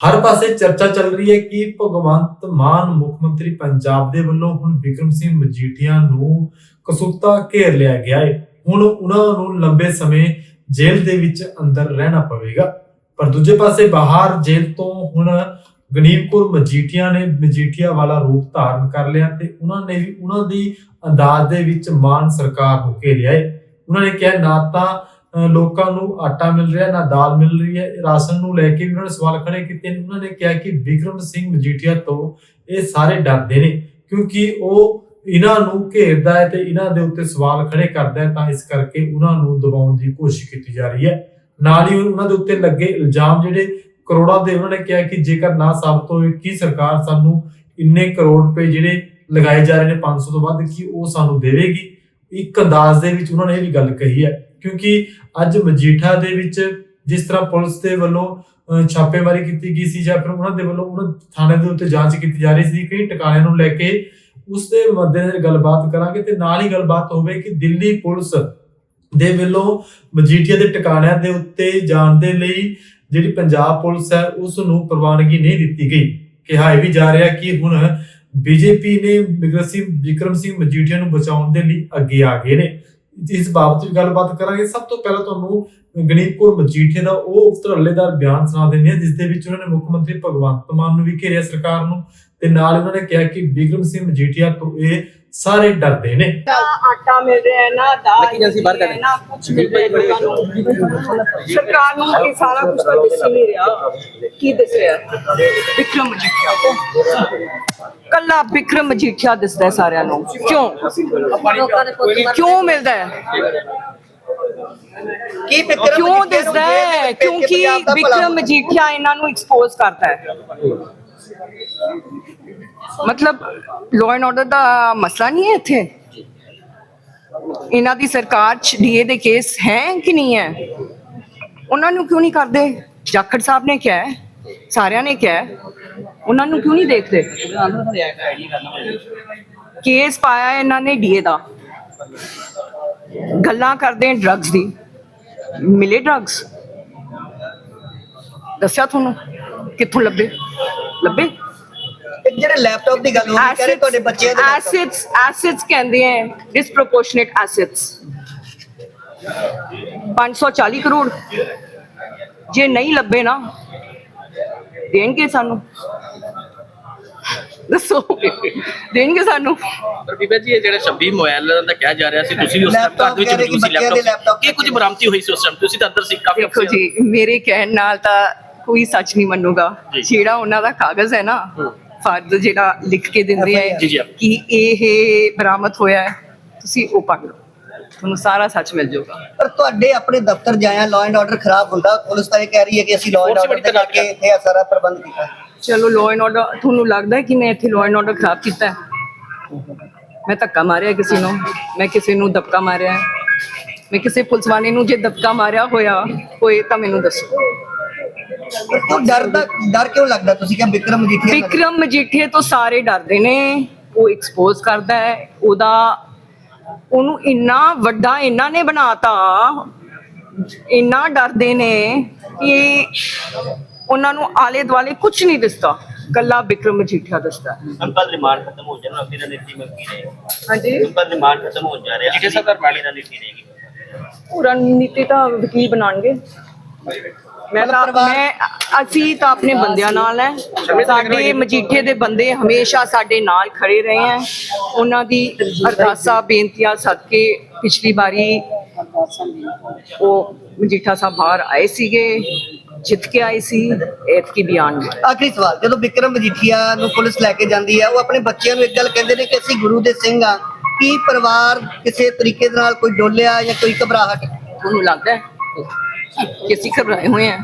ਹਰ ਪਾਸੇ ਚਰਚਾ ਚੱਲ ਰਹੀ ਹੈ ਕਿ ਭਗਵੰਤ ਮਾਨ ਮੁੱਖ ਮੰਤਰੀ ਪੰਜਾਬ ਦੇ ਵੱਲੋਂ ਹੁਣ ਵਿਕਰਮ ਸਿੰਘ ਮਜੀਠੀਆ ਨੂੰ ਕਸੂਤਾ ਘੇਰ ਲਿਆ ਗਿਆ ਹੈ ਹੁਣ ਉਹਨਾਂ ਨੂੰ ਲੰਬੇ ਸਮੇਂ ਜੇਲ੍ਹ ਦੇ ਵਿੱਚ ਅੰਦਰ ਰਹਿਣਾ ਪਵੇਗਾ। ਪਰ ਦੂਜੇ ਪਾਸੇ ਬਾਹਰ ਜੇਲ੍ਹ ਤੋਂ ਹੁਣ ਗਨੀਮਪੁਰ ਮਜੀਠੀਆ ਨੇ ਮਜੀਠੀਆ ਵਾਲਾ ਰੂਪ ਧਾਰਨ ਕਰ ਲਿਆ ਤੇ ਉਹਨਾਂ ਨੇ ਵੀ ਉਹਨਾਂ ਦੀ ਅੰਦਾਜ਼ ਦੇ ਵਿੱਚ ਮਾਨ ਸਰਕਾਰ ਨੂੰ ਘੇਰਿਆ ਹੈ ਉਹਨਾਂ ਨੇ ਕਿਹਾ, ਨਾ ਤਾਂ ਲੋਕਾਂ ਨੂੰ ਆਟਾ ਮਿਲ ਰਿਹਾ, ਨਾ ਦਾਲ ਮਿਲ ਰਹੀ ਹੈ। ਰਾਸ਼ਨ ਨੂੰ ਲੈ ਕੇ ਵੀ ਉਹਨਾਂ ਨੇ ਸਵਾਲ ਖੜੇ ਕੀਤੇ ਨੇ। ਉਹਨਾਂ ਨੇ ਕਿਹਾ ਕਿ ਵਿਕਰਮ ਸਿੰਘ ਮਜੀਠੀਆ ਤੋਂ ਇਹ ਸਾਰੇ ਡਰਦੇ ਨੇ ਕਿਉਂਕਿ ਉਹ ਇਹਨਾਂ ਨੂੰ ਘੇਰਦਾ ਹੈ ਤੇ ਇਹਨਾਂ ਦੇ ਉੱਤੇ ਸਵਾਲ ਖੜੇ ਕਰਦਾ ਹੈ ਤਾਂ ਇਸ ਕਰਕੇ ਉਹਨਾਂ ਨੂੰ ਦਬਾਉਣ ਦੀ ਕੋਸ਼ਿਸ਼ ਕੀਤੀ ਜਾ ਰਹੀ ਹੈ। ਨਾਲ ਹੀ ਉਹਨਾਂ ਦੇ ਉੱਤੇ ਲੱਗੇ ਇਲਜ਼ਾਮ ਜਿਹੜੇ ਕਰੋੜਾਂ ਦੇ ਉਹਨਾਂ ਨੇ ਕਿਹਾ ਕਿ ਜੇਕਰ ਨਾ ਸਾਬਤ ਹੋਵੇ ਕਿ ਸਰਕਾਰ ਸਾਨੂੰ ਇੰਨੇ ਕਰੋੜ ਰੁਪਏ ਜਿਹੜੇ ਲਗਾਏ ਜਾ ਰਹੇ ਨੇ 500 ਤੋਂ ਵੱਧ, ਕੀ ਉਹ ਸਾਨੂੰ ਦੇਵੇਗੀ? ਇੱਕ ਅੰਦਾਜ਼ ਦੇ ਵਿੱਚ ਉਹਨਾਂ ਨੇ ਇਹ ਵੀ ਗੱਲ ਕਹੀ ਹੈ। ਕਿਉਂਕਿ ਅੱਜ ਮਜੀਠਾ ਦੇ ਵਿੱਚ ਜਿਸ ਤਰ੍ਹਾਂ ਪੁਲਿਸ ਦੇ ਵੱਲੋਂ ਛਾਪੇਮਾਰੀ ਕੀਤੀ ਗਈ ਸੀ ਜਾਂ ਫਿਰ ਉਹਨਾਂ ਦੇ ਵੱਲੋਂ ਉਹਨਾਂ ਥਾਣੇ ਦੇ ਉੱਤੇ ਜਾਂਚ ਕੀਤੀ ਜਾ ਰਹੀ ਸੀ ਕਈ ਟਿਕਾਣਿਆਂ ਨੂੰ ਲੈ ਕੇ ਉਸ ਦੇ ਮੱਦੇਨਜ਼ਰ ਗੱਲਬਾਤ ਕਰਾਂਗੇ ਤੇ ਨਾਲ ਹੀ ਗੱਲਬਾਤ ਹੋਵੇ ਕਿ ਦਿੱਲੀ ਪੁਲਿਸ ਦੇ ਵੱਲੋਂ ਮਜੀਠੀਆ ਦੇ ਟਿਕਾਣਿਆਂ ਦੇ ਉੱਤੇ ਜਾਣ ਦੇ ਲਈ ਜਿਹੜੀ ਪੰਜਾਬ ਪੁਲਿਸ ਹੈ, ਉਸ ਨੂੰ ਪ੍ਰਵਾਨਗੀ ਨਹੀਂ ਦਿੱਤੀ ਗਈ। ਕਿਹਾ ਇਹ ਵੀ ਜਾ ਰਿਹਾ ਕਿ ਹੁਣ ਬੀਜੇਪੀ ਨੇ ਵਿਕਰਮ ਵਿਕਰਮ ਸਿੰਘ ਮਜੀਠੀਆ ਨੂੰ ਬਚਾਉਣ ਦੇ ਲਈ ਅੱਗੇ ਆ ਗਏ ਨੇ। ਇਸ ਬਾਬਤ ਵੀ ਗੱਲਬਾਤ ਕਰਾਂਗੇ। ਸਭ ਤੋਂ ਪਹਿਲਾਂ ਤੁਹਾਨੂੰ ਗਣੀਪੁਰ ਮਜੀਠੀਆ ਦਾ ਉਹ ਧੜੱਲੇਦਾਰ ਬਿਆਨ ਸੁਣਾ ਦਿੰਦੇ ਆ ਜਿਸ ਦੇ ਵਿੱਚ ਉਹਨਾਂ ਨੇ ਮੁੱਖ ਮੰਤਰੀ ਭਗਵੰਤ ਮਾਨ ਨੂੰ ਵੀ ਘੇਰਿਆ ਸਰਕਾਰ ਨੂੰ ਤੇ ਨਾਲ ਹੀ ਉਹਨਾਂ ਨੇ ਕਿਹਾ ਕਿ ਬਿਕਰਮ ਸਿੰਘ ਮਜੀਠੀਆ ਤੋਂ ਇਹ ਸਾਰੇ ਡਰਦੇ ਨੇ। ਆਟਾ ਮਿਲ ਰਿਹਾ ਹੈ, ਨਾ ਦਾਲ ਏਜੰਸੀ ਬਾਹਰ ਕੱਢ। ਨਾ ਕੁਝ ਮਿਲ ਰਿਹਾ ਹੈ ਲੋਕਾਂ ਨੂੰ। ਸਰਕਾਰ ਨੂੰ ਇਹ ਸਾਰਾ ਕੁਝ ਤਾਂ ਦਿਸ ਨਹੀਂ ਰਿਹਾ। ਕੀ ਦਿਸ ਰਿਹਾ? ਵਿਕਰਮ ਮਜੀਠੀਆ ਕੱਲਾ ਵਿਕਰਮ ਮਜੀਠੀਆ ਦਿਸਦਾ ਹੈ ਸਾਰਿਆਂ ਨੂੰ। ਕਿਉਂ? ਕਿਉਂ ਮਿਲਦਾ ਹੈ? ਕੀ ਵਿਕਰਮ ਕਿਉਂ ਦਿਸਦਾ ਹੈ? ਕਿਉਂਕਿ ਵਿਕਰਮ ਮਜੀਠੀਆ ਇਹਨਾਂ ਨੂੰ ਐਕਸਪੋਜ਼ ਕਰਦਾ ਹੈ। ਮਤਲਬ ਲਾਅ ਐਂਡ ਆਰਡਰ ਦਾ ਮਸਲਾ ਨਹੀਂ ਹੈ ਇੱਥੇ? ਇਹਨਾਂ ਦੀ ਸਰਕਾਰ ਚ ਡੀਏ ਦੇ ਕੇਸ ਹੈ ਕਿ ਨਹੀਂ ਹੈ? ਉਹਨਾਂ ਨੂੰ ਕਿਉਂ ਨਹੀਂ ਕਰਦੇ? ਜਾਖੜ ਸਾਹਿਬ ਨੇ ਕਿਹਾ ਹੈ, ਸਾਰਿਆਂ ਨੇ ਕਿਹਾ ਹੈ। ਉਹਨਾਂ ਨੂੰ ਕਿਉਂ ਨਹੀਂ ਦੇਖਦੇ? ਕੇਸ ਪਾਇਆ ਹੈ ਇਹਨਾਂ ਨੇ ਡੀਏ ਦਾ। ਗੱਲਾਂ ਕਰਦੇ ਡਰੱਗਸ ਦੀ। ਮਿਲੇ ਡਰੱਗਸ ਦੱਸਿਆ ਤੁਹਾਨੂੰ? ਕਿੱਥੋਂ ਲੱਭੇ? ਲੱਭੇ? ਜਿਹੜੇ ਲੈਪਟਾਪ ਦੀ ਗੱਲ ਹੋ ਰਹੀ ਕਰੇ ਤੁਹਾਡੇ ਬੱਚੇ ਦੇ ਐਸਿਡਸ ਐਸਿਡਸ ਕਹਿੰਦੇ ਆ ਡਿਸਪ੍ਰੋਪੋਰਸ਼ਨੇਟ ਐਸਿਡਸ 540 ਕਰੋੜ। ਜੇ ਨਹੀਂ ਲੱਭੇ ਨਾ ਦੇਣਗੇ ਸਾਨੂੰ। ਦੱਸੋ। ਦੇਣਗੇ ਸਾਨੂੰ। ਪਰ ਬੀਬਾ ਜੀ ਇਹ ਜਿਹੜੇ 26 ਮੋਬਾਈਲ ਦਾ ਕਿਹਾ ਜਾ ਰਿਹਾ ਸੀ ਤੁਸੀਂ ਉਸ ਟਾਈਮ ਘਰ ਵਿੱਚ ਮੌਜੂਦ ਸੀ ਬੱਚਿਆਂ ਲੈਪਟਾਪ ਕੀ ਕੁਝ ਬਰਾਮਦੀ ਹੋਈ ਸੀ ਉਸ ਟਾਈਮ ਤੁਸੀਂ ਤਾਂ ਅੰਦਰ ਸੀ ਕਾਫੀ ਦੇਖੋ ਜੀ ਮੇਰੇ ਕਹਿਣ ਨਾਲ ਤਾਂ ਕੋਈ ਸੱਚ ਨਹੀਂ ਮੰਨੂਗਾ। ਜਿਹੜਾ ਉਹਨਾਂ ਦਾ ਕਾਗਜ਼ ਹੈ ਨਾ ਫਰਜ਼ ਜਿਹੜਾ ਲਿਖ ਕੇ ਦਿੰਦੇ ਆ। ਕਿ ਇਹ ਬਰਾਮਦ ਹੋਇਆ ਹੈ ਤੁਸੀਂ ਉਹ ਪੜ੍ਹ ਲਓ। ਤੁਹਾਨੂੰ ਸਾਰਾ ਸੱਚ ਮਿਲ ਜਾਊਗਾ। ਪਰ ਤੁਹਾਡੇ ਆਪਣੇ ਦਫ਼ਤਰ ਜਾਇਆ ਲਾਅ ਐਂਡ ਆਰਡਰ ਖਰਾਬ ਹੁੰਦਾ ਪੁਲਿਸ ਤਾਂ ਇਹ ਕਹਿ ਰਹੀ ਹੈ ਕਿ ਅਸੀਂ ਲਾਅ ਐਂਡ ਆਰਡਰ ਤੈਨਾਤ ਕਰਕੇ ਇੱਥੇ ਇਹ ਸਾਰਾ ਪ੍ਰਬੰਧ ਕੀਤਾ। ਚਲੋ ਲਾਅ ਐਂਡ ਆਰਡਰ ਤੁਹਾਨੂੰ ਲੱਗਦਾ ਹੈ ਕਿ ਮੈਂ ਇੱਥੇ ਲਾਅ ਐਂਡ ਆਰਡਰ ਖਰਾਬ ਕੀਤਾ ਹੈ? ਮੈਂ ਧੱਕਾ ਮਾਰਿਆ ਕਿਸੇ ਨੂੰ ਮੈਂ ਕਿਸੇ ਨੂੰ ਦਬਕਾ ਮਾਰਿਆ? ਮੈਂ ਕਿਸੇ ਪੁਲਿਸ ਵਾਲੇ ਨੂੰ ਜੇ ਦਬਕਾ ਮਾਰਿਆ ਹੋਇਆ ਹੋਏ ਤਾਂ ਮੈਨੂੰ ਦੱਸੋ। ਕਿਉਂ ਡਰ ਦਾ ਡਰ ਕਿਉਂ ਲੱਗਦਾ? ਤੁਸੀਂ ਕਿਹਾ ਵਿਕਰਮ ਮਜੀਠੀਆ ਨਾਲ- ਵਿਕਰਮ ਮਜੀਠੀਏ ਤੋਂ ਸਾਰੇ ਡਰਦੇ ਨੇ ਉਹ ਐਕਸਪੋਜ਼ ਕਰਦਾ ਹੈ ਉਹਦਾ ਉਹਨੂੰ ਇੰਨਾ ਵੱਡਾ ਇਹਨਾਂ ਨੇ ਬਣਾਤਾ ਇੰਨਾ ਡਰਦੇ ਨੇ ਕਿ ਉਹਨਾਂ ਨੂੰ ਆਲੇ ਦੁਆਲੇ ਕੁਝ ਨਹੀਂ ਦਿਸਦਾ। ਕੱਲਾ ਵਿਕਰਮ ਮਜੀਠੀਆ ਦਿਸਦਾ। ਹੈ। ਅੰਕਲ ਰਿਮਾਂਡ ਖਤਮ ਹੋ ਜਾਣਾ ਅਗਲੀ ਰਣਨੀਤੀ ਮੈਂ ਕੀ ਰਹੇਗੀ ਹਾਂਜੀ। ਅੰਕਲ ਰਿਮਾਂਡ ਖਤਮ ਹੋ ਜਾ ਰਿਹਾ ਜੀ, ਸਰ, ਸਰ, ਅਗਲੀ ਰਣਨੀਤੀ ਰਹੇਗੀ ਉਹ ਰਣਨੀਤੀ ਤਾਂ ਵਕੀਲ ਬਣਾਉਣਗੇ। ਮੈਂ ਤਾਂ ਪਰਿਵਾਰ- ਮੈਂ ਅਸੀਂ ਤਾਂ ਆਪਣੇ ਬੰਦਿਆਂ ਨਾਲ ਹੈ। ਸਾਡੇ ਮਜੀਠੇ ਦੇ ਬੰਦੇ ਹਮੇਸ਼ਾ ਸਾਡੇ ਨਾਲ ਖੜੇ ਰਹੇ ਹੈ। ਉਹਨਾਂ ਦੀ ਅਰਦਾਸਾਂ ਬੇਨਤੀਆਂ ਸਦਕੇ ਪਿਛਲੀ ਵਾਰੀ ਉਹ ਮਜੀਠਾ ਸਾਹਿਬ ਬਾਹਰ ਆਏ ਸੀਗੇ ਜਿੱਤ ਕੇ ਆਏ ਸੀ ਐਤਕੀ ਆਉਣਗੇ ਆਖਰੀ ਸਵਾਲ ਜਦੋਂ ਵਿਕਰਮ ਮਜੀਠੀਆ ਨੂੰ ਪੁਲਿਸ ਲੈ ਕੇ ਜਾਂਦੀ ਹੈ ਉਹ ਆਪਣੇ ਬੱਚਿਆਂ ਨੂੰ ਇੱਕ ਗੱਲ ਕਹਿੰਦੇ ਨੇ ਕਿ ਅਸੀਂ ਗੁਰੂ ਦੇ ਸਿੰਘ ਆ ਕੀ ਪਰਿਵਾਰ ਕਿਸੇ ਤਰੀਕੇ ਦੇ ਨਾਲ ਕੋਈ ਡੋਲਿਆ ਜਾਂ ਕੋਈ ਘਬਰਾਹਟ? ਤੁਹਾਨੂੰ ਲੱਗਦਾ ਹੈ? ਕਿ ਅਸੀਂ ਘਬਰਾਏ ਹੋਏ ਹਾਂ।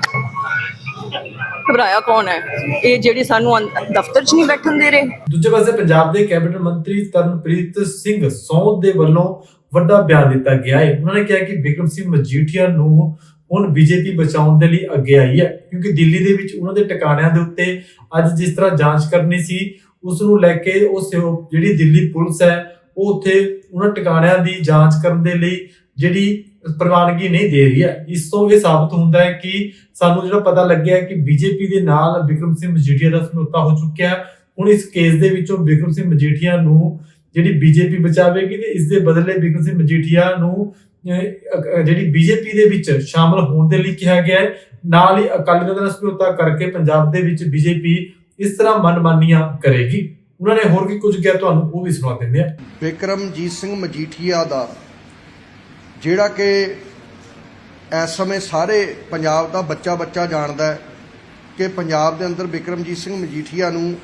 ਘਬਰਾਇਆ ਕੌਣ ਹੈ? ਇਹ ਜਿਹੜੇ ਸਾਨੂੰ ਦਫ਼ਤਰ 'ਚ ਨਹੀਂ ਬੈਠਣ ਦੇ ਰਹੇ। ਦੂਜੇ ਪਾਸੇ ਪੰਜਾਬ ਦੇ ਕੈਬਨਿਟ ਮੰਤਰੀ ਤਰਨਪ੍ਰੀਤ ਸਿੰਘ ਸੌਦ ਦੇ ਵੱਲੋਂ ਵੱਡਾ ਬਿਆਨ ਦਿੱਤਾ ਗਿਆ ਹੈ। ਉਹਨਾਂ ਨੇ ਕਿਹਾ ਕਿ ਵਿਕਰਮ ਸਿੰਘ ਮਜੀਠੀਆ ਨੂੰ ਹੁਣ ਬੀਜੇਪੀ ਬਚਾਉਣ ਦੇ ਲਈ ਅੱਗੇ ਆਈ ਹੈ, ਕਿਉਂਕਿ ਦਿੱਲੀ ਦੇ ਵਿੱਚ ਉਹਨਾਂ ਦੇ ਟਿਕਾਣਿਆਂ ਦੇ ਉੱਤੇ ਅੱਜ ਜਿਸ ਤਰ੍ਹਾਂ ਜਾਂਚ ਕਰਨੀ ਸੀ, ਉਸ ਨੂੰ ਲੈ ਕੇ ਉਹ ਜਿਹੜੀ ਦਿੱਲੀ ਪੁਲਿਸ ਹੈ, ਉਹ ਉੱਥੇ ਉਹਨਾਂ ਟਿਕਾਣਿਆਂ ਦੀ ਜਾਂਚ ਕਰਨ ਦੇ ਲਈ ਜਿਹੜੀ ਪ੍ਰਵਾਨਗੀ ਨਹੀਂ ਦੇ ਰਹੀ ਹੈ। ਇਸ ਤੋਂ ਇਹ ਸਾਬਤ ਹੁੰਦਾ ਹੈ ਕਿ ਸਾਨੂੰ ਜਿਹੜਾ ਪਤਾ ਲੱਗਿਆ ਕਿ ਬੀਜੇਪੀ ਦੇ ਨਾਲ ਵਿਕਰਮ ਸਿੰਘ ਮਜੀਠੀਆ ਦਾ ਸਮਝੌਤਾ ਹੋ ਚੁੱਕਿਆ ਹੁਣ ਇਸ ਕੇਸ ਦੇ ਵਿੱਚੋਂ ਵਿਕਰਮ ਸਿੰਘ ਮਜੀਠੀਆ ਨੂੰ ਜਿਹੜੀ ਬੀਜੇਪੀ ਬਚਾਵੇਗੀ ਤੇ ਇਸ ਦੇ ਬਦਲੇ ਵਿਕਰਮ ਸਿੰਘ ਮਜੀਠੀਆ ਨੂੰ ਜਿਹੜੀ ਬੀਜੇਪੀ ਦੇ ਵਿੱਚ ਸ਼ਾਮਲ ਹੋਣ ਦੇ ਲਈ ਕਿਹਾ ਗਿਆ ਹੈ। ਨਾਲ ਹੀ ਅਕਾਲੀ ਦਲ ਨਾਲ ਸਮਝੌਤਾ ਕਰਕੇ ਪੰਜਾਬ ਦੇ ਵਿੱਚ ਬੀਜੇਪੀ ਇਸ ਤਰ੍ਹਾਂ ਮਨਮਾਨੀਆਂ ਕਰੇਗੀ। ਉਹਨਾਂ ਨੇ ਹੋਰ ਕੀ ਕੁਝ ਕਿਹਾ, ਤੁਹਾਨੂੰ ਉਹ ਵੀ ਸੁਣਾ ਦਿੰਦੇ ਆ ਵਿਕਰਮਜੀਤ ਸਿੰਘ ਮਜੀਠੀਆ ਦਾ ਜਿਹੜਾ ਕਿ ਇਸ ਸਮੇਂ ਸਾਰੇ ਪੰਜਾਬ ਦਾ ਬੱਚਾ ਬੱਚਾ ਜਾਣਦਾ ਹੈ ਕਿ ਪੰਜਾਬ ਦੇ ਅੰਦਰ ਵਿਕਰਮਜੀਤ ਸਿੰਘ ਮਜੀਠੀਆ ਨੂੰ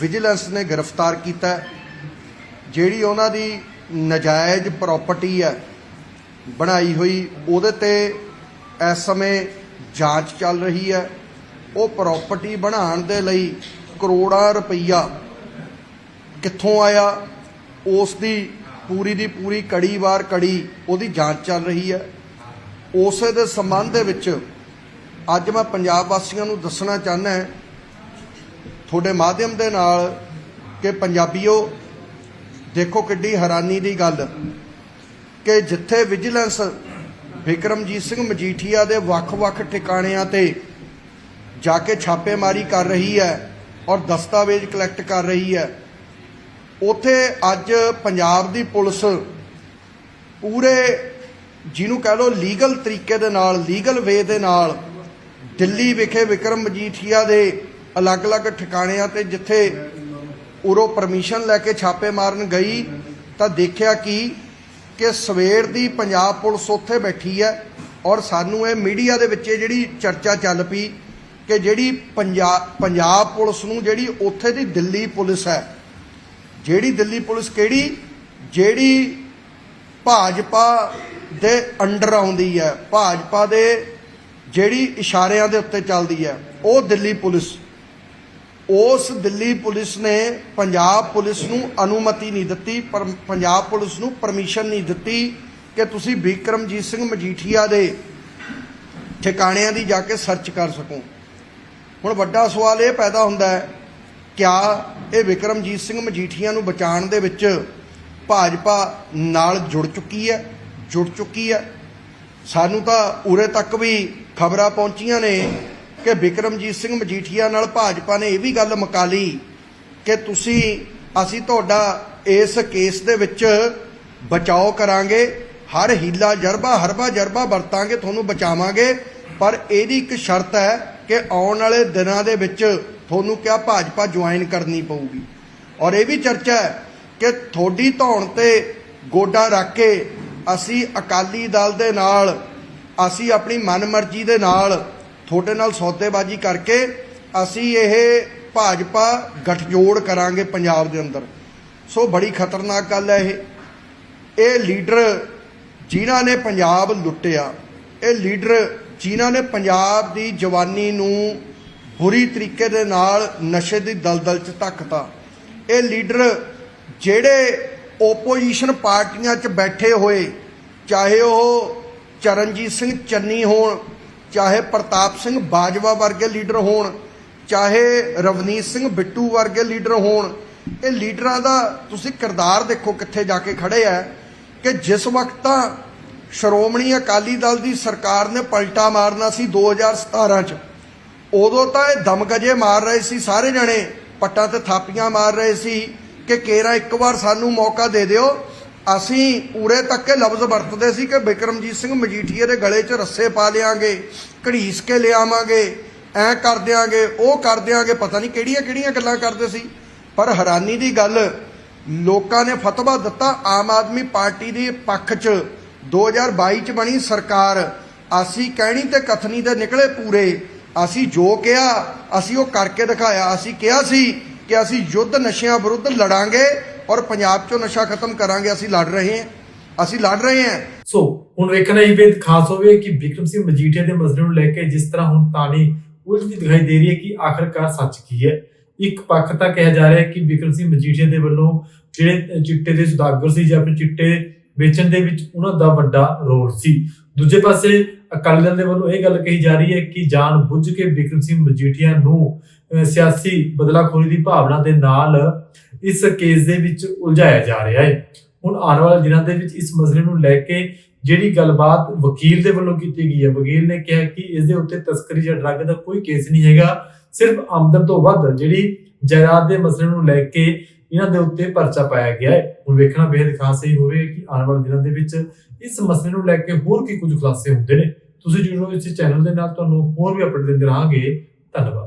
ਵਿਜੀਲੈਂਸ ਨੇ ਗ੍ਰਿਫਤਾਰ ਕੀਤਾ ਜਿਹੜੀ ਉਹਨਾਂ ਦੀ ਨਜਾਇਜ਼ ਪ੍ਰਾਪਰਟੀ ਹੈ ਬਣਾਈ ਹੋਈ, ਉਹਦੇ ਤੇ ਇਸ ਸਮੇਂ ਜਾਂਚ ਚੱਲ ਰਹੀ ਹੈ। ਉਹ ਪ੍ਰਾਪਰਟੀ ਬਣਾਉਣ ਦੇ ਲਈ ਕਰੋੜਾਂ ਰੁਪਈਆ ਕਿੱਥੋਂ ਆਇਆ, ਉਸ ਦੀ ਪੂਰੀ ਦੀ ਪੂਰੀ ਕੜੀ ਵਾਰ ਕੜੀ ਉਹਦੀ ਜਾਂਚ ਚੱਲ ਰਹੀ ਹੈ। ਉਸੇ ਦੇ ਸੰਬੰਧ ਦੇ ਵਿੱਚ ਅੱਜ ਮੈਂ ਪੰਜਾਬ ਵਾਸੀਆਂ ਨੂੰ ਦੱਸਣਾ ਚਾਹੁੰਦਾ ਹਾਂ, ਤੁਹਾਡੇ ਮਾਧਿਅਮ ਦੇ ਨਾਲ ਕਿ ਪੰਜਾਬੀਓ, ਦੇਖੋ ਕਿੱਡੀ ਹੈਰਾਨੀ ਦੀ ਗੱਲ ਕਿ ਜਿੱਥੇ ਵਿਜੀਲੈਂਸ ਵਿਕਰਮਜੀਤ ਸਿੰਘ ਮਜੀਠੀਆ ਦੇ ਵੱਖ-ਵੱਖ ਠਿਕਾਣਿਆਂ ਤੇ ਜਾ ਕੇ ਛਾਪੇਮਾਰੀ ਕਰ ਰਹੀ ਹੈ ਔਰ ਦਸਤਾਵੇਜ਼ ਕਲੈਕਟ ਕਰ ਰਹੀ ਹੈ ਉਥੇ ਅੱਜ ਪੰਜਾਬ ਦੀ ਪੁਲਿਸ ਪੂਰੇ, ਜਿਹਨੂੰ ਕਹਿ ਲਓ ਲੀਗਲ ਤਰੀਕੇ ਦੇ ਨਾਲ, ਲੀਗਲ ਵੇ ਦੇ ਨਾਲ ਦਿੱਲੀ ਵਿਖੇ ਵਿਕਰਮ ਮਜੀਠੀਆ ਦੇ ਅਲੱਗ-ਅਲੱਗ ਠਿਕਾਣਿਆਂ ਤੇ ਜਿੱਥੇ ਉਰੋਂ ਪਰਮਿਸ਼ਨ ਲੈ ਕੇ ਛਾਪੇ ਮਾਰਨ ਗਈ, ਤਾਂ ਦੇਖਿਆ ਕਿ ਕਿ ਸਵੇਰ ਦੀ ਪੰਜਾਬ ਪੁਲਿਸ ਉੱਥੇ ਬੈਠੀ ਹੈ ਔਰ ਸਾਨੂੰ ਇਹ ਮੀਡੀਆ ਦੇ ਵਿੱਚ ਇਹ ਜਿਹੜੀ ਚਰਚਾ ਚੱਲ ਪਈ ਕਿ ਜਿਹੜੀ ਪੰਜਾਬ ਪੰਜਾਬ ਪੁਲਿਸ ਨੂੰ ਜਿਹੜੀ ਉੱਥੇ ਦੀ ਦਿੱਲੀ ਪੁਲਿਸ ਹੈ ਜਿਹੜੀ ਦਿੱਲੀ ਪੁਲਿਸ ਕਿਹੜੀ, ਜਿਹੜੀ ਭਾਜਪਾ ਦੇ ਅੰਡਰ ਆਉਂਦੀ ਹੈ, ਭਾਜਪਾ ਦੇ ਜਿਹੜੀ ਇਸ਼ਾਰਿਆਂ ਦੇ ਉੱਤੇ ਚੱਲਦੀ ਹੈ, ਉਹ ਦਿੱਲੀ ਪੁਲਿਸ। ਉਸ ਦਿੱਲੀ ਪੁਲਿਸ ਨੇ ਪੰਜਾਬ ਪੁਲਿਸ ਨੂੰ ਅਨੁਮਤੀ ਨਹੀਂ ਦਿੱਤੀ, ਪਰ ਪੰਜਾਬ ਪੁਲਿਸ ਨੂੰ ਪਰਮਿਸ਼ਨ ਨਹੀਂ ਦਿੱਤੀ ਕਿ ਤੁਸੀਂ ਵਿਕਰਮਜੀਤ ਸਿੰਘ ਮਜੀਠੀਆ ਦੇ ਠਿਕਾਣਿਆਂ ਦੀ ਜਾ ਕੇ ਸਰਚ ਕਰ ਸਕੋ। ਹੁਣ ਵੱਡਾ ਸਵਾਲ ਇਹ ਪੈਦਾ ਹੁੰਦਾ ਹੈ ਕਿਆ ਇਹ ਵਿਕਰਮਜੀਤ ਸਿੰਘ ਮਜੀਠੀਆ ਨੂੰ ਬਚਾਉਣ ਦੇ ਵਿੱਚ ਭਾਜਪਾ ਨਾਲ ਜੁੜ ਚੁੱਕੀ ਹੈ, ਜੁੜ ਚੁੱਕੀ ਹੈ। ਸਾਨੂੰ ਤਾਂ ਉਰੇ ਤੱਕ ਵੀ ਖਬਰਾਂ ਪਹੁੰਚੀਆਂ ਨੇ ਕਿ ਵਿਕਰਮਜੀਤ ਸਿੰਘ ਮਜੀਠੀਆ ਨਾਲ ਭਾਜਪਾ ਨੇ ਇਹ ਵੀ ਗੱਲ ਮੁਕਾ ਲਈ ਕਿ ਤੁਸੀਂ, ਅਸੀਂ ਤੁਹਾਡਾ ਇਸ ਕੇਸ ਦੇ ਵਿੱਚ ਬਚਾਓ ਕਰਾਂਗੇ, ਹਰ ਹੀਲਾ ਜਰਬਾ ਹਰਬਾ ਜਰਬਾ ਵਰਤਾਂਗੇ, ਤੁਹਾਨੂੰ ਬਚਾਵਾਂਗੇ, ਪਰ ਇਹਦੀ ਇੱਕ ਸ਼ਰਤ ਹੈ ਕਿ ਆਉਣ ਵਾਲੇ ਦਿਨਾਂ ਦੇ ਵਿੱਚ ਤੁਹਾਨੂੰ ਕਿਆ ਭਾਜਪਾ ਜੁਆਇਨ ਕਰਨੀ ਪਊਗੀ? ਔਰ ਇਹ ਵੀ ਚਰਚਾ ਹੈ ਕਿ ਤੁਹਾਡੀ ਧੌਣ ਤੇ ਗੋਡਾ ਰੱਖ ਕੇ ਅਸੀਂ ਅਕਾਲੀ ਦਲ ਦੇ ਨਾਲ, ਅਸੀਂ ਆਪਣੀ ਮਨਮਰਜ਼ੀ ਦੇ ਨਾਲ ਤੁਹਾਡੇ ਨਾਲ ਸੌਦੇਬਾਜ਼ੀ ਕਰਕੇ ਅਸੀਂ ਇਹ ਭਾਜਪਾ ਗਠਜੋੜ ਕਰਾਂਗੇ ਪੰਜਾਬ ਦੇ ਅੰਦਰ। ਸੋ ਬੜੀ ਖਤਰਨਾਕ ਗੱਲ ਹੈ ਇਹ। ਇਹ ਲੀਡਰ ਜਿਨ੍ਹਾਂ ਨੇ ਪੰਜਾਬ ਲੁੱਟਿਆ, ਇਹ ਲੀਡਰ ਜਿਨ੍ਹਾਂ ਨੇ ਪੰਜਾਬ ਦੀ ਜਵਾਨੀ ਨੂੰ ਬੁਰੀ ਤਰੀਕੇ ਦੇ ਨਾਲ ਨਸ਼ੇ ਦੀ ਦਲਦਲ 'ਚ ਧੱਕਤਾ। ਇਹ ਲੀਡਰ ਜਿਹੜੇ ਓਪੋਜੀਸ਼ਨ ਪਾਰਟੀਆਂ 'ਚ ਬੈਠੇ ਹੋਏ, ਚਾਹੇ ਉਹ ਚਰਨਜੀਤ ਸਿੰਘ ਚੰਨੀ ਹੋਣ, ਚਾਹੇ ਪ੍ਰਤਾਪ ਸਿੰਘ ਬਾਜਵਾ ਵਰਗੇ ਲੀਡਰ ਹੋਣ, ਚਾਹੇ ਰਵਨੀਤ ਸਿੰਘ ਬਿੱਟੂ ਵਰਗੇ ਲੀਡਰ ਹੋਣ, ਇਹ ਲੀਡਰਾਂ ਦਾ ਤੁਸੀਂ ਕਿਰਦਾਰ ਦੇਖੋ ਕਿੱਥੇ ਜਾ ਕੇ ਖੜੇ ਆ ਕਿ ਜਿਸ ਵਕਤ ਤਾਂ ਸ਼੍ਰੋਮਣੀ ਅਕਾਲੀ ਦਲ ਦੀ ਸਰਕਾਰ ਨੇ ਪਲਟਾ ਮਾਰਨਾ ਸੀ 2017 ਚ। ਉਦੋਂ ਤਾਂ ਇਹ ਦਮਗਜੇ ਮਾਰ ਰਹੇ ਸੀ, ਸਾਰੇ ਜਣੇ ਪੱਟਾਂ ਤੇ ਥਾਪੀਆਂ ਮਾਰ ਰਹੇ ਸੀ ਕਿ ਕੇਰਾ ਇੱਕ ਵਾਰ ਸਾਨੂੰ ਮੌਕਾ ਦੇ ਦਿਓ। ਅਸੀਂ ਉਰੇ ਤੱਕ ਕੇ ਲਫ਼ਜ਼ ਵਰਤਦੇ ਸੀ ਕਿ ਬਿਕਰਮਜੀਤ ਸਿੰਘ ਮਜੀਠੀਏ ਦੇ ਗਲੇ 'ਚ ਰੱਸੇ ਪਾ ਲਿਆਂਗੇ, ਘੜੀਸ ਕੇ ਲਿਆਵਾਂਗੇ, ਐ ਕਰ ਦਿਆਂਗੇ, ਉਹ ਕਰ ਦਿਆਂਗੇ, ਪਤਾ ਨਹੀਂ ਕਿਹੜੀਆਂ ਕਿਹੜੀਆਂ ਗੱਲਾਂ ਕਰਦੇ ਸੀ। ਪਰ ਹੈਰਾਨੀ ਦੀ ਗੱਲ, ਲੋਕਾਂ ਨੇ ਫਤਵਾ ਦਿੱਤਾ ਆਮ ਆਦਮੀ ਪਾਰਟੀ ਦੇ ਪੱਖ 'ਚ 2022 'ਚ ਬਣੀ ਸਰਕਾਰ, ਅਸੀਂ ਕਹਿਣੀ ਤੇ ਕਥਨੀ ਤੇ ਨਿਕਲੇ ਪੂਰੇ। ਅਸੀਂ ਜੋ ਕਿਹਾ, ਅਸੀਂ ਉਹ ਕਰਕੇ ਦਿਖਾਇਆ। ਅਸੀਂ ਕਿਹਾ ਸੀ ਕਿ ਅਸੀਂ ਯੁੱਧ ਨਸ਼ਿਆਂ ਵਿਰੁੱਧ ਲੜਾਂਗੇ ਔਰ ਪੰਜਾਬ 'ਚੋਂ ਨਸ਼ਾ ਖਤਮ ਕਰਾਂਗੇ। ਅਸੀਂ ਲੜ ਰਹੇ ਹਾਂ। ਅਸੀਂ ਲੜ ਰਹੇ ਹਾਂ। ਸੋ, ਹੁਣ ਵੇਖਣਾ ਇਹ ਵੀ ਖਾਸ ਹੋਵੇ ਕਿ ਵਿਕਰਮ ਸਿੰਘ ਮਜੀਠੀਆ ਦੇ ਮਸਲੇ ਨੂੰ ਲੈ ਕੇ ਜਿਸ ਤਰ੍ਹਾਂ ਹੁਣ ਤਾਣੀ ਉਲਝਦੀ ਦਿਖਾਈ ਦੇ ਰਹੀ ਹੈ ਕਿ ਆਖਰਕਾਰ ਸੱਚ ਕੀ ਹੈ। ਇੱਕ ਪੱਖ ਤਾਂ ਕਿਹਾ ਜਾ ਰਿਹਾ ਹੈ ਕਿ ਵਿਕਰਮ ਸਿੰਘ ਮਜੀਠੀਆ ਦੇ ਵੱਲੋਂ ਜਿਹੜੇ ਚਿੱਟੇ ਦੇ ਸੁਦਾਗਰ ਸੀ ਜਾਂ ਫਿਰ ਚਿੱਟੇ ਵੇਚਣ ਦੇ ਵਿੱਚ ਉਹਨਾਂ ਦਾ ਵੱਡਾ ਰੋਲ ਸੀ। ਦੂਜੇ ਪਾਸੇ ਅਕਾਲੀ ਦਲ ਦੇ ਵੱਲੋਂ ਇਹ ਗੱਲ ਕਹੀ ਜਾ ਰਹੀ ਹੈ ਕਿ ਜਾਣ ਬੁੱਝ ਕੇ ਵਿਕਰਮ ਸਿੰਘ ਮਜੀਠੀਆ ਨੂੰ ਸਿਆਸੀ ਬਦਲਾਖੋਰੀ ਦੀ ਭਾਵਨਾ ਦੇ ਨਾਲ ਇਸ ਕੇਸ ਦੇ ਵਿੱਚ ਉਲਝਾਇਆ ਜਾ ਰਿਹਾ ਹੈ। ਹੁਣ ਆਉਣ ਵਾਲੇ ਦਿਨਾਂ ਦੇ ਵਿੱਚ ਇਸ ਮਸਲੇ ਨੂੰ ਲੈ ਕੇ ਜਿਹੜੀ ਗੱਲਬਾਤ ਵਕੀਲ ਦੇ ਵੱਲੋਂ ਕੀਤੀ ਗਈ ਹੈ, ਵਕੀਲ ਨੇ ਕਿਹਾ ਕਿ ਇਸ ਦੇ ਉੱਤੇ ਤਸਕਰੀ ਜਾਂ ਡਰੱਗ ਦਾ ਕੋਈ ਕੇਸ ਨਹੀਂ ਹੈਗਾ। ਸਿਰਫ ਆਮਦਨ ਤੋਂ ਵੱਧ ਜਿਹੜੀ ਜਾਇਦਾਦ ਦੇ ਮਸਲੇ ਨੂੰ ਲੈ ਕੇ ਇਹਨਾਂ ਦੇ ਉੱਤੇ ਪਰਚਾ ਪਾਇਆ ਗਿਆ ਹੈ। ਹੁਣ ਵੇਖਣਾ ਬੇहद ਖਾਸ ਹੀ ਹੋਵੇ ਕਿ ਆਉਣ ਵਾਲੇ ਦਿਨਾਂ ਦੇ ਵਿੱਚ ਇਸ ਮਸਲੇ ਨੂੰ ਲੈ ਕੇ ਹੋਰ ਕੀ ਕੁਝ ਖੁਲਾਸੇ ਹੁੰਦੇ ਨੇ। ਤੁਸੀਂ ਜੁੜੋ ਇਸ ਚੈਨਲ ਦੇ ਨਾਲ ਤੁਹਾਨੂੰ ਹੋਰ ਵੀ ਅਪਡੇਟ ਦਿੰਦੇ ਰਹਾਂਗੇ। ਧੰਨਵਾਦ।